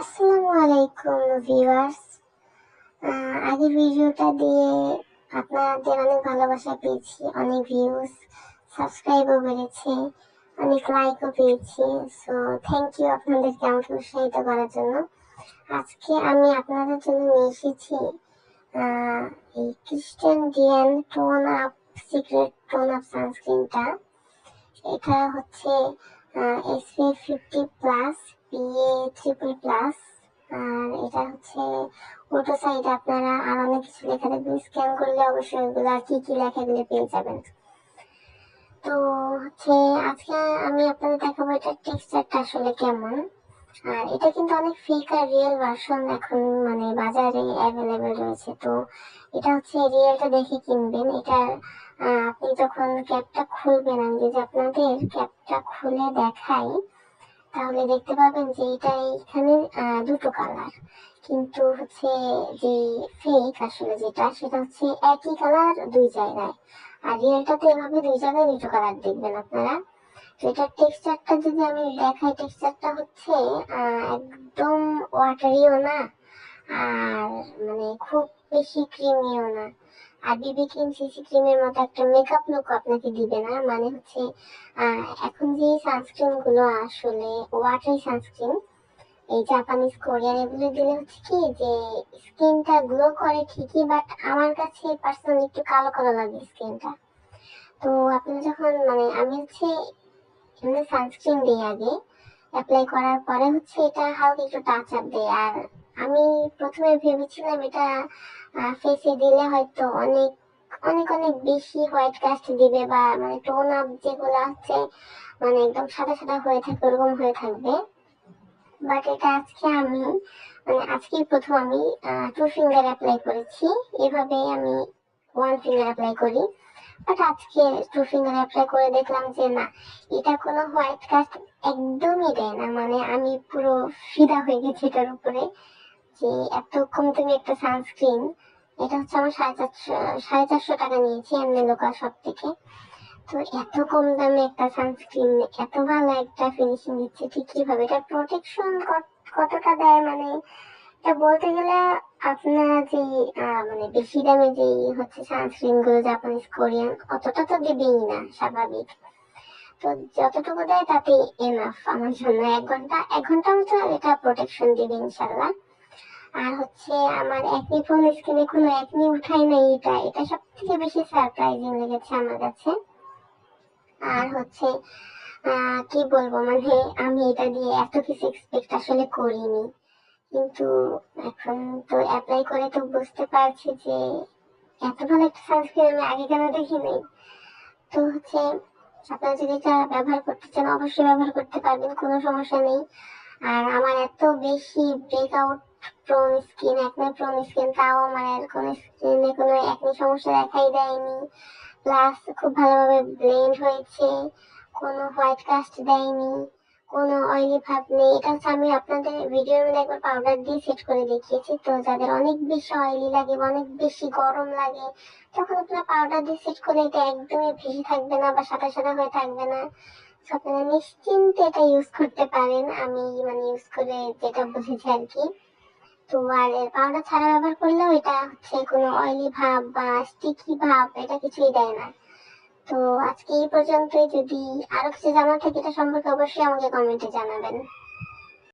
আসসালামু আলাইকুম ভিউয়ার্স আগের ভিডিওটা দিয়ে আপনাদের অনেক ভালোবাসা পেয়েছি, অনেক ভিউজ সাবস্ক্রাইবও বেড়েছে, অনেক লাইকও পেয়েছি। সো থ্যাংক ইউ আপনাদেরকে আমাকে উৎসাহিত করার জন্য। আজকে আমি আপনাদের জন্য নিয়ে এসেছি এই Christian Dean tone up secret tone up সানস্ক্রিনটা এটা হচ্ছে SPF fifty plus triple plus আর এটা হচ্ছে আপনারা আর অনেক কিছু লেখা স্ক্যান করলে অবশ্যই ওগুলো আর কি কি লেখা পেয়ে যাবেন। তো হচ্ছে আজকে আমি আপনাদের দেখাবো এটার টেক্সচারটা আসলে কেমন। আর এটা কিন্তু অনেক ফেক আর রিয়েল ভার্সন এখন মানে বাজারে অ্যাভেলেবেল রয়েছে। তো এটা হচ্ছে রিয়েলটা দেখে কিনবেন। এটা আপনি যখন ক্যাপটা খুলবেন, আমি যদি আপনাদের ক্যাপটা খুলে দেখাই তাহলে দেখতে পাবেন যে এটা এখানে দুটো কালার কিন্তু হচ্ছে যে ফেক আসলে যেটা, সেটা হচ্ছে একই কালার দুই জায়গায়। আর রিয়েলটাতে এভাবে দুই জায়গায় দুটো কালার দেখবেন আপনারা। তো এটার টেক্সচারটা যদি আমি দেখাই টেক্সচারটা হচ্ছে একদম ওয়াটারিও না, আর মানে খুব বেশি ক্রিমিও না। আর বিবি ক্রিম সিসি ক্রিমের মতো একটা মেকআপ লুক আপনাকে দিবে না? মানে হচ্ছে এখন যে সানস্ক্রিনগুলো আসলে ওয়াটারি সানস্ক্রিন এই জাপানিজ কোরিয়ান এগুলো দিলে হচ্ছে কি যে স্কিনটা গ্লো করে ঠিকই বাট আমার কাছে পার্সোনালি একটু কালো কালো লাগে স্কিনটা তো আপনি যখন মানে আমি হচ্ছে সানস্ক্রিন দিই আগে অ্যাপ্লাই করার পরে হচ্ছে এটা হালকা একটু টাচ আপ দেয় আর আমি প্রথমে ভেবেছিলাম এটা ফেসে দিলে হয়তো অনেক অনেক অনেক বেশি হোয়াইট কাস্ট দিবে বা মানে টোন আপ যেগুলো আছে মানে একদম সাদা সাদা হয়ে থাকবে, ওরকম হয়ে থাকবে। বাট এটা আজকে আমি মানে আজকেই প্রথম আমি টু ফিঙ্গার অ্যাপ্লাই করেছি। এভাবে আমি ওয়ান ফিঙ্গার অ্যাপ্লাই করি। বাট আজকে টু ফিঙ্গার অ্যাপ্লাই করে দেখলাম যে না, এটা কোনো হোয়াইট কাস্ট একদমই দেয় না। মানে আমি পুরো ফিদা হয়ে গেছি এটার উপরে। যে দামি একটা সানস্ক্রিন এটা হচ্ছে আমার সাড়ে চারশো সাড়ে চারশো টাকা নিয়েছি এমনি লোকাল সব থেকে। তো এত কম দামে একটা সানস্ক্রিন এত ভালো একটা ফিনিশিং দিচ্ছে, ঠিক এটা প্রোটেকশন কতটা দেয়? মানে এটা বলতে গেলে আপনারা যে মানে বেশি দামে যে হচ্ছে সানস্ক্রিনগুলো জাপানিজ কোরিয়ান অতটা তো দেবেই না, স্বাভাবিক। তো যতটুকু দেয় তাতে এনাফ আমার জন্য এক ঘণ্টা এক ঘণ্টা মতো এটা প্রোটেকশন দিবে ইনশাল্লাহ। আর হচ্ছে আমার একনি ফোন স্ক্রিনে কোনো একনি উঠাই নাই এটা। এটা সব থেকে বেশি সারপ্রাইজিং লেগেছে আমার কাছে। আর হচ্ছে কি বলব? মানে আমি এটা দিয়ে এত কিছু এক্সপেক্ট আসলে করিনি। কিন্তু এখন তো অ্যাপ্লাই করে তো বুঝতে পারছি যে এত ভালো একটা সানস্ক্রিন আমি আগে কেন দেখিনি তো হচ্ছে, আপনারা যদি এটা ব্যবহার করতে চান, অবশ্যই ব্যবহার করতে পারবেন, কোনো সমস্যা নেই। আর আমার এত বেশি breakout prone skin acne prone skin, তাও আমার আর কোনো স্কিনে কোনো একনি সমস্যা দেখাই দেয়নি। প্লাস খুব ভালোভাবে ব্লেন্ড হয়েছে, কোনো হোয়াইট কাস্ট দেয়নি, কোনো অয়েলি ভাব নেই। এটা হচ্ছে আমি আপনাদের ভিডিওর মধ্যে একবার পাউডার দিয়ে সেট করে দেখিয়েছি। তো যাদের অনেক বেশি অয়েলি লাগে বা অনেক বেশি গরম লাগে, তখন আপনারা পাউডার দিয়ে সেট করে এটা একদমই ভেসে থাকবে না বা সাদা সাদা হয়ে থাকবে না। আপনারা নিশ্চিন্তে এটা ইউজ করতে পারেন। আমি মানে ইউজ করে যেটা বুঝেছি আর কি। তো আর এর পাউডার ছাড়া ব্যবহার করলেও এটা হচ্ছে কোনো অয়েলি ভাব বা স্টিকি ভাব, এটা কিছুই দেয় না। তো আজকে এই পর্যন্তই। যদি আরও কিছু জানার থাকে, এটা সম্পর্কে অবশ্যই আমাকে কমেন্টে জানাবেন।